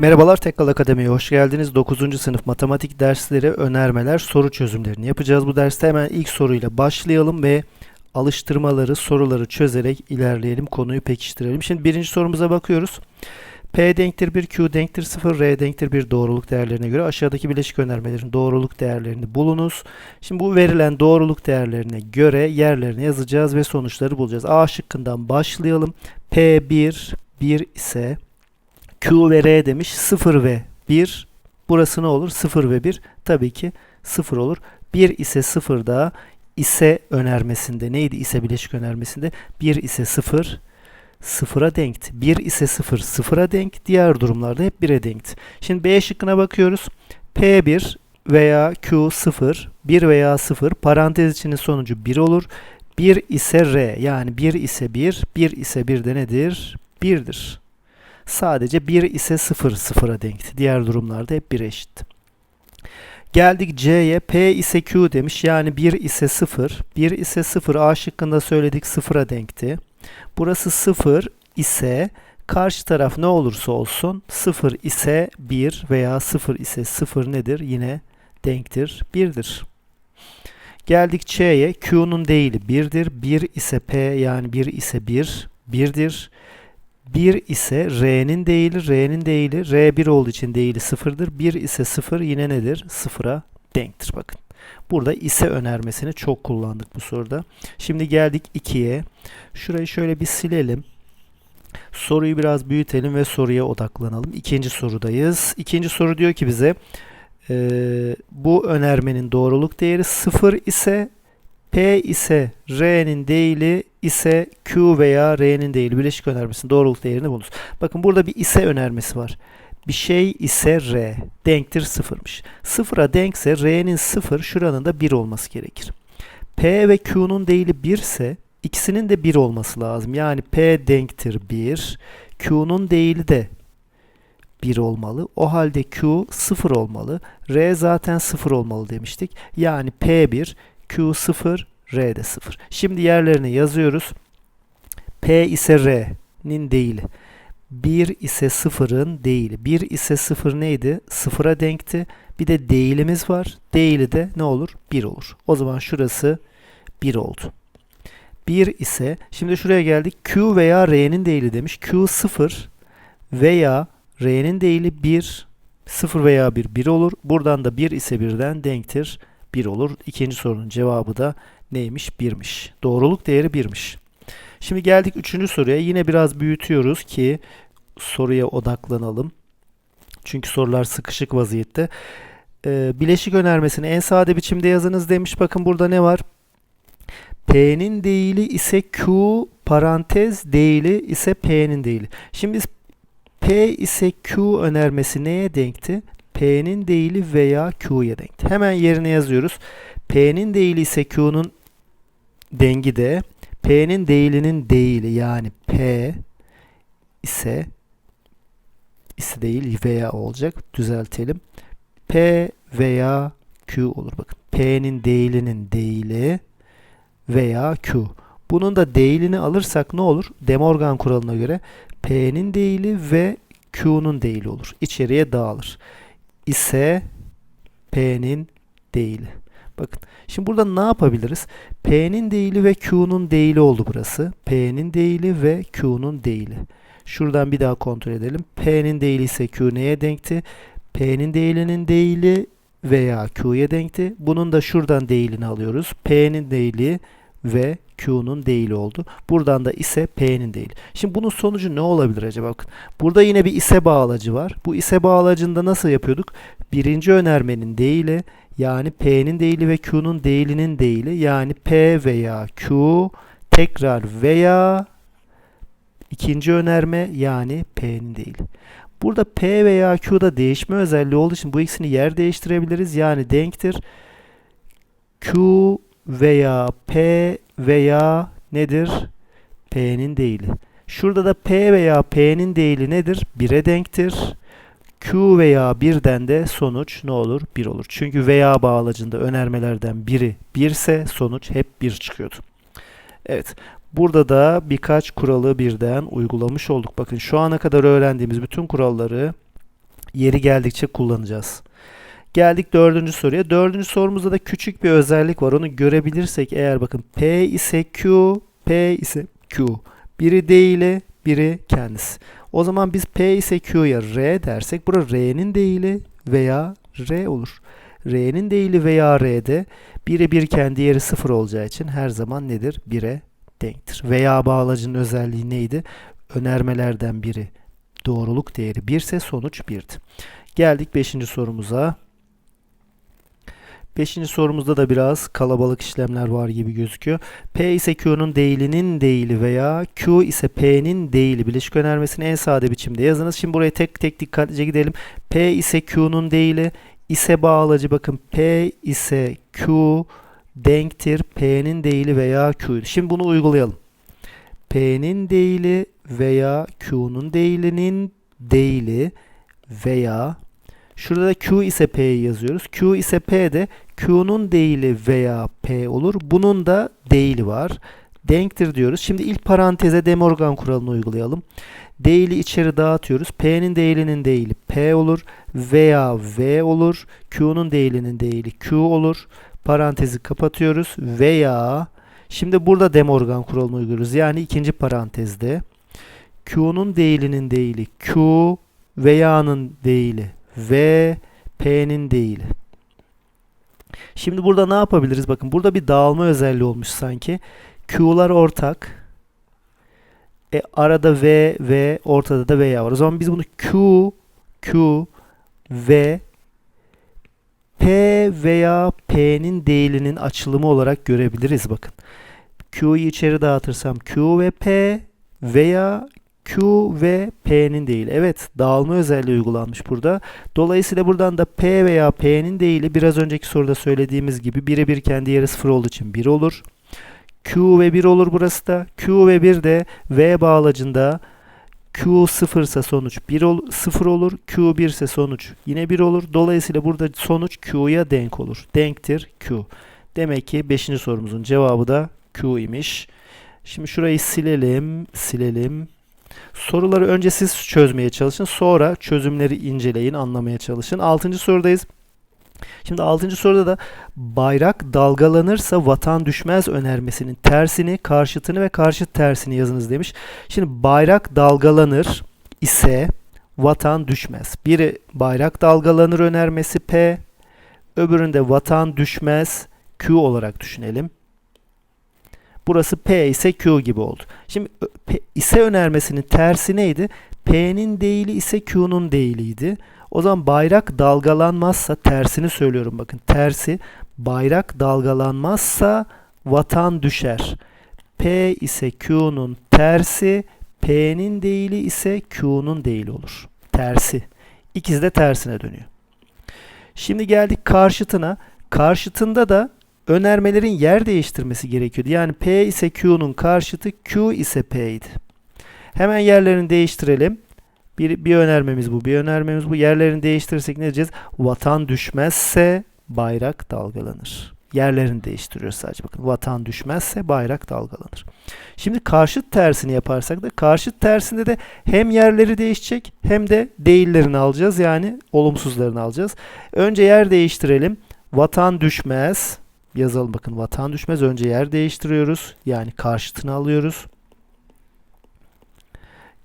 Merhabalar Tekkal Akademi'ye hoş geldiniz. 9. sınıf matematik dersleri, önermeler, soru çözümlerini yapacağız. Bu derste hemen ilk soruyla başlayalım ve alıştırmaları, soruları çözerek ilerleyelim, konuyu pekiştirelim. Şimdi birinci sorumuza bakıyoruz. P denktir 1, Q denktir 0, R denktir 1 doğruluk değerlerine göre aşağıdaki bileşik önermelerin doğruluk değerlerini bulunuz. Şimdi bu verilen doğruluk değerlerine göre yerlerini yazacağız ve sonuçları bulacağız. A şıkkından başlayalım. P1 1 ise Q ve R demiş 0 ve 1. Burası ne olur? 0 ve 1. Tabii ki 0 olur. 1 ise 0 da ise önermesinde neydi ise bileşik önermesinde 1 ise 0 sıfıra denkt. 1 ise 0 sıfıra denk. Diğer durumlarda hep 1'e denkt. Şimdi B şıkkına bakıyoruz. P1 veya Q 0 1 veya 0 parantez içinin sonucu 1 olur. 1 ise R yani 1 ise 1 1 ise 1 de nedir? 1'dir. Sadece 1 ise 0 sıfıra denk. Diğer durumlarda hep 1'e eşit. Geldik C'ye. P ise Q demiş. Yani 1 ise 0. 1 ise 0. A şıkkında söyledik sıfıra denkti. Burası 0 ise karşı taraf ne olursa olsun 0 ise 1 veya 0 ise 0 nedir? Yine denktir. 1'dir. Geldik C'ye. Q'nun değili 1'dir. 1 ise P yani 1 ise 1 1'dir. 1 ise R'nin değili, R'nin değili, R1 olduğu için değili 0'dır. 1 ise 0 yine nedir? 0'a denktir bakın. Burada ise önermesini çok kullandık bu soruda. Şimdi geldik 2'ye. Şurayı şöyle bir silelim. Soruyu biraz büyütelim ve soruya odaklanalım. İkinci sorudayız. İkinci soru diyor ki bize e, bu önermenin doğruluk değeri 0 ise P ise R'nin değili ise Q veya R'nin değili bileşik önermesinin doğruluk değerini bulunuz. Bakın burada bir ise önermesi var. Bir şey ise R denktir sıfırmış. Sıfıra denkse R'nin sıfır şuranın da 1 olması gerekir. P ve Q'nun değili 1 ise ikisinin de 1 olması lazım. Yani P denktir 1. Q'nun değili de 1 olmalı. O halde Q 0 olmalı. R zaten 0 olmalı demiştik. Yani P1 Q 0, R de 0. Şimdi yerlerine yazıyoruz. P ise R'nin değili. 1 ise 0'ın değili. 1 ise 0 neydi? 0'a denkti. Bir de değilimiz var. Değili de ne olur? 1 olur. O zaman şurası 1 oldu. 1 ise şimdi şuraya geldik. Q veya R'nin değili demiş. Q 0 veya R'nin değili 1 0 veya 1 1 olur. Buradan da 1 ise 1'den denktir. 1 olur. İkinci sorunun cevabı da neymiş? 1'miş. Doğruluk değeri 1'miş. Şimdi geldik üçüncü soruya. Yine biraz büyütüyoruz ki soruya odaklanalım. Çünkü sorular sıkışık vaziyette. Ee, bileşik önermesini en sade biçimde yazınız demiş. Bakın burada ne var? P'nin değili ise Q parantez değili ise P'nin değili. Şimdi biz P ise Q önermesi neye denkti? P'nin değili veya Q'ya denkti. Hemen yerine yazıyoruz. P'nin değili ise Q'nun dengi de P'nin değilinin değili yani P ise ise değil veya olacak. Düzeltelim. P veya Q olur. Bakın. P'nin değilinin değili veya Q. Bunun da değilini alırsak ne olur? De Morgan kuralına göre P'nin değili ve Q'nun değili olur. İçeriye dağılır. İse P'nin değili. Bakın. Şimdi burada ne yapabiliriz? P'nin değili ve Q'nun değili oldu burası. P'nin değili ve Q'nun değili. Şuradan bir daha kontrol edelim. P'nin değili ise Q neye denkti? P'nin değilinin değili veya Q'ya denkti. Bunun da şuradan değilini alıyoruz. P'nin değili ve Q'nun değili oldu. Buradan da ise P'nin değili. Şimdi bunun sonucu ne olabilir acaba? Bakın. Burada yine bir ise bağlacı var. Bu ise bağlacında nasıl yapıyorduk? Birinci önermenin değili yani P'nin değili ve Q'nun değilinin değili yani P veya Q tekrar veya ikinci önerme yani P'nin değili. Burada P veya Q'da değişme özelliği olduğu için bu ikisini yer değiştirebiliriz. Yani denktir. Q veya P veya nedir? P'nin değili. Şurada da P veya P'nin değili nedir? 1'e denktir. Q veya 1'den de sonuç ne olur? 1 olur. Çünkü veya bağlacında önermelerden biri 1 ise sonuç hep 1 çıkıyordu. Evet. Burada da birkaç kuralı birden uygulamış olduk. Bakın şu ana kadar öğrendiğimiz bütün kuralları Yeri geldikçe kullanacağız. Geldik dördüncü soruya. Dördüncü sorumuzda da küçük bir özellik var. Onu görebilirsek eğer bakın P ise Q, P ise Q. Biri değili, biri kendisi. O zaman biz P ise Q'ya R dersek burada R'nin değili veya R olur. R'nin değili veya R'de biri birken diğeri sıfır olacağı için her zaman nedir? 1'e denktir. Veya bağlacının özelliği neydi? Önermelerden biri doğruluk değeri 1 ise sonuç 1'di. Geldik 5. sorumuza. 5. sorumuzda da biraz kalabalık işlemler var gibi gözüküyor. P ise Q'nun değilinin değili veya Q ise P'nin değili bileşik önermesini en sade biçimde yazınız. Şimdi buraya tek tek dikkatlice gidelim. P ise Q'nun değili ise bağlacı bakın P ise Q denktir P'nin değili veya Q'ydu. Şimdi bunu uygulayalım. P'nin değili veya Q'nun değilinin değili veya şurada da Q ise P'yi yazıyoruz. Q ise P'de Q'nun değili veya P olur. Bunun da değili var. Denktir diyoruz. Şimdi ilk paranteze De Morgan kuralını uygulayalım. Değili içeri dağıtıyoruz. P'nin değilinin değili P olur veya V olur. Q'nun değilinin değili Q olur. Parantezi kapatıyoruz veya şimdi burada De Morgan kuralını uyguluyoruz. Yani ikinci parantezde Q'nun değilinin değili Q veya'nın değili V P'nin değili. Şimdi burada ne yapabiliriz? Bakın burada bir dağılma özelliği olmuş sanki. Q'lar ortak. E, arada V ve ortada da veya var. O zaman biz bunu Q, Q, V, P veya P'nin değilinin açılımı olarak görebiliriz. Bakın. Q'yu içeri dağıtırsam Q ve P veya Q ve P'nin değil. Evet dağılma özelliği uygulanmış burada. Dolayısıyla buradan da P veya P'nin değili biraz önceki soruda söylediğimiz gibi bire bir kendi yeri sıfır olduğu için 1 olur. Q ve 1 olur burası da. Q ve 1 de V bağlacında Q 0 ise sonuç 1 ol, 0 olur. Q 1 ise sonuç yine 1 olur. Dolayısıyla burada sonuç Q'ya denk olur. Denktir Q. Demek ki 5. sorumuzun cevabı da Q imiş. Şimdi şurayı silelim, silelim. Soruları önce siz çözmeye çalışın. Sonra çözümleri inceleyin, anlamaya çalışın. Altıncı sorudayız. Şimdi altıncı soruda da bayrak dalgalanırsa vatan düşmez önermesinin tersini, karşıtını ve karşıt tersini yazınız demiş. Şimdi bayrak dalgalanır ise vatan düşmez. Biri bayrak dalgalanır önermesi P, öbüründe vatan düşmez Q olarak düşünelim. Burası P ise Q gibi oldu. Şimdi P ise önermesinin tersi neydi? P'nin değili ise Q'nun değiliydi. O zaman bayrak dalgalanmazsa tersini söylüyorum bakın. Tersi bayrak dalgalanmazsa vatan düşer. P ise Q'nun tersi, P'nin değili ise Q'nun değili olur. Tersi. İkisi de tersine dönüyor. Şimdi geldik karşıtına. Karşıtında da önermelerin yer değiştirmesi gerekiyordu. Yani P ise Q'nun karşıtı, Q ise P'ydi. Hemen yerlerini değiştirelim. Bir, bir önermemiz bu, bir önermemiz bu. Yerlerini değiştirirsek ne diyeceğiz? Vatan düşmezse bayrak dalgalanır. Yerlerini değiştiriyoruz sadece. Bakın vatan düşmezse bayrak dalgalanır. Şimdi karşıt tersini yaparsak da karşıt tersinde de hem yerleri değişecek hem de değillerini alacağız. Yani olumsuzlarını alacağız. Önce yer değiştirelim. Vatan düşmez. Yazalım bakın vatan düşmez. Önce yer değiştiriyoruz. Yani karşıtını alıyoruz.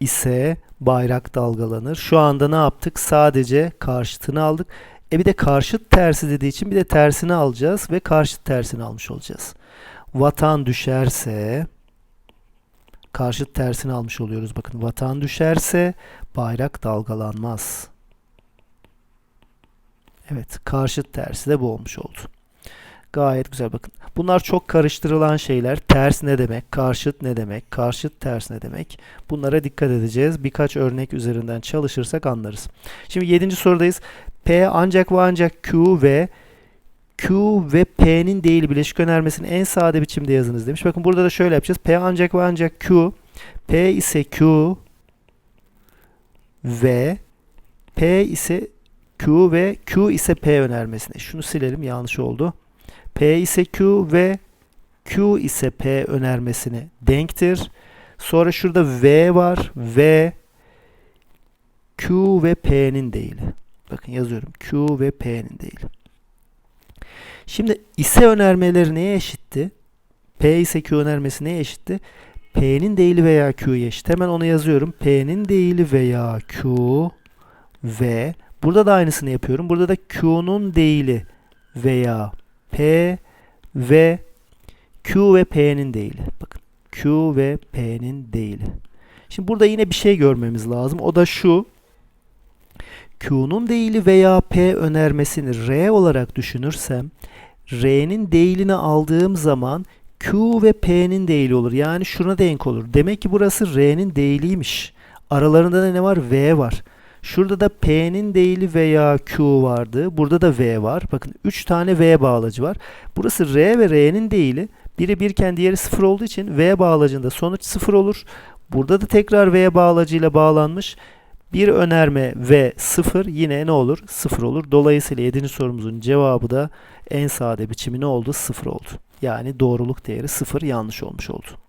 İse bayrak dalgalanır. Şu anda ne yaptık? Sadece karşıtını aldık. E bir de karşıt tersi dediği için bir de tersini alacağız ve karşıt tersini almış olacağız. Vatan düşerse karşıt tersini almış oluyoruz. Bakın vatan düşerse bayrak dalgalanmaz. Evet, karşıt tersi de bu olmuş oldu. Gayet güzel bakın. Bunlar çok karıştırılan şeyler. Ters ne demek? Karşıt ne demek? Karşıt ters ne demek? Bunlara dikkat edeceğiz. Birkaç örnek üzerinden çalışırsak anlarız. Şimdi 7. sorudayız. P ancak ve ancak Q ve Q ve P'nin değil bileşik önermesini en sade biçimde yazınız demiş. Bakın burada da şöyle yapacağız. P ancak ve ancak Q, P ise Q ve P ise Q ve Q ise P önermesine. Şunu silelim yanlış oldu. P ise Q ve Q ise P önermesine denktir. Sonra şurada V var. V Q ve P'nin değili. Bakın yazıyorum. Q ve P'nin değili. Şimdi ise önermeleri neye eşitti? P ise Q önermesi neye eşitti? P'nin değili veya Q'ya eşit. Hemen onu yazıyorum. P'nin değili veya Q ve burada da aynısını yapıyorum. Burada da Q'nun değili veya P ve Q ve P'nin değili. Bakın Q ve P'nin değili. Şimdi burada yine bir şey görmemiz lazım. O da şu. Q'nun değili veya P önermesini R olarak düşünürsem R'nin değilini aldığım zaman Q ve P'nin değili olur. Yani şuna denk olur. Demek ki burası R'nin değiliymiş. Aralarında da ne var? V var. Şurada da P'nin değili veya Q vardı. Burada da V var. Bakın 3 tane V bağlacı var. Burası R ve R'nin değili. Biri birken diğeri 0 olduğu için V bağlacında sonuç 0 olur. Burada da tekrar V bağlacıyla bağlanmış. Bir önerme V 0 yine ne olur? 0 olur. Dolayısıyla 7. sorumuzun cevabı da en sade biçimi ne oldu? 0 oldu. Yani doğruluk değeri 0 yanlış olmuş oldu.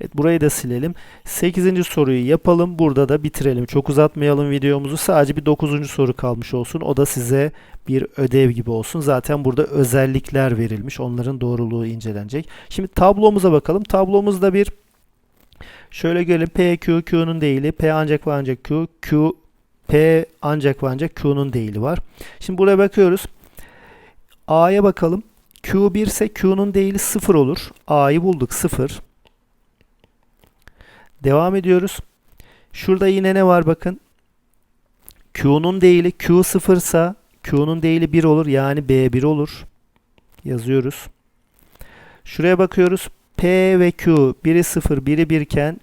Evet burayı da silelim. 8. soruyu yapalım. Burada da bitirelim. Çok uzatmayalım videomuzu. Sadece bir 9. soru kalmış olsun. O da size bir ödev gibi olsun. Zaten burada özellikler verilmiş. Onların doğruluğu incelenecek. Şimdi tablomuza bakalım. Tablomuzda bir şöyle gelin. P, Q, Q'nun değili. P ancak ve ancak Q. Q, P ancak ve ancak Q'nun değili var. Şimdi buraya bakıyoruz. A'ya bakalım. Q1 ise Q'nun değili 0 olur. A'yı bulduk 0. Devam ediyoruz. Şurada yine ne var bakın. Q'nun değili Q 0 ise Q'nun değili 1 olur. Yani B1 olur. Yazıyoruz. Şuraya bakıyoruz. P ve Q biri 0 biri 1 iken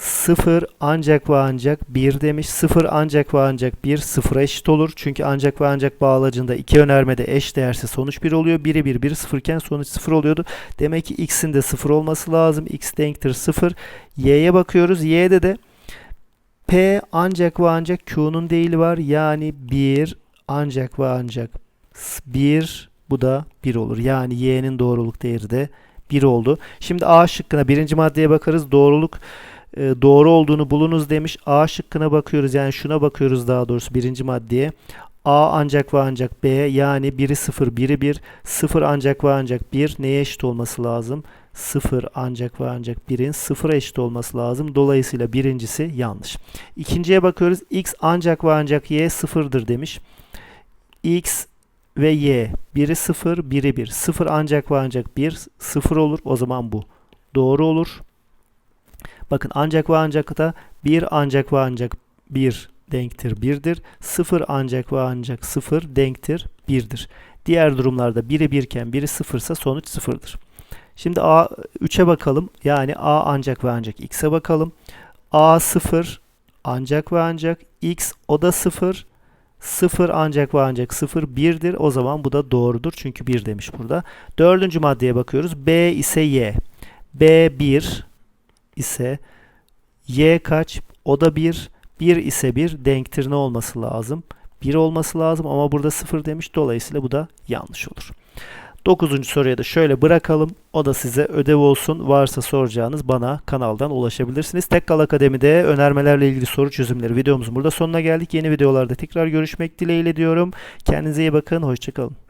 0 ancak ve ancak 1 demiş. 0 ancak ve ancak 1 sıfıra eşit olur. Çünkü ancak ve ancak bağlacında iki önermede eş değerse sonuç 1 oluyor. 1'i 1, 1 0 iken sonuç 0 oluyordu. Demek ki x'in de 0 olması lazım. x denktir 0. y'ye bakıyoruz. y'de de p ancak ve ancak q'nun değili var. Yani 1 ancak ve ancak 1 bu da 1 olur. Yani y'nin doğruluk değeri de 1 oldu. Şimdi A şıkkına birinci maddeye bakarız. Doğruluk e, doğru olduğunu bulunuz demiş. A şıkkına bakıyoruz. Yani şuna bakıyoruz daha doğrusu birinci maddeye. A ancak ve ancak B yani biri 0 biri 1 0 ancak ve ancak 1 neye eşit olması lazım? 0 ancak ve ancak 1'in 0'a eşit olması lazım. Dolayısıyla birincisi yanlış. İkinciye bakıyoruz. X ancak ve ancak Y 0'dır demiş. X ve Y biri 0 biri 1. 0 ancak ve ancak 1 0 olur. O zaman bu doğru olur. Bakın ancak ve ancak da 1 ancak ve ancak 1 denktir 1'dir. 0 ancak ve ancak 0 denktir 1'dir. Diğer durumlarda biri 1 iken biri 0 ise sonuç 0'dır. Şimdi A 3'e bakalım. Yani A ancak ve ancak X'e bakalım. A 0 ancak ve ancak X o da 0 0 ancak ve ancak 0 1'dir. O zaman bu da doğrudur. Çünkü 1 demiş burada. Dördüncü maddeye bakıyoruz. B ise Y. B 1 ise y kaç? O da 1. 1 ise 1 denktir ne olması lazım? 1 olması lazım ama burada 0 demiş. Dolayısıyla bu da yanlış olur. 9. soruya da şöyle bırakalım. O da size ödev olsun. Varsa soracağınız bana kanaldan ulaşabilirsiniz. Tekkal Akademi'de önermelerle ilgili soru çözümleri videomuzun burada sonuna geldik. Yeni videolarda tekrar görüşmek dileğiyle diyorum. Kendinize iyi bakın. Hoşçakalın.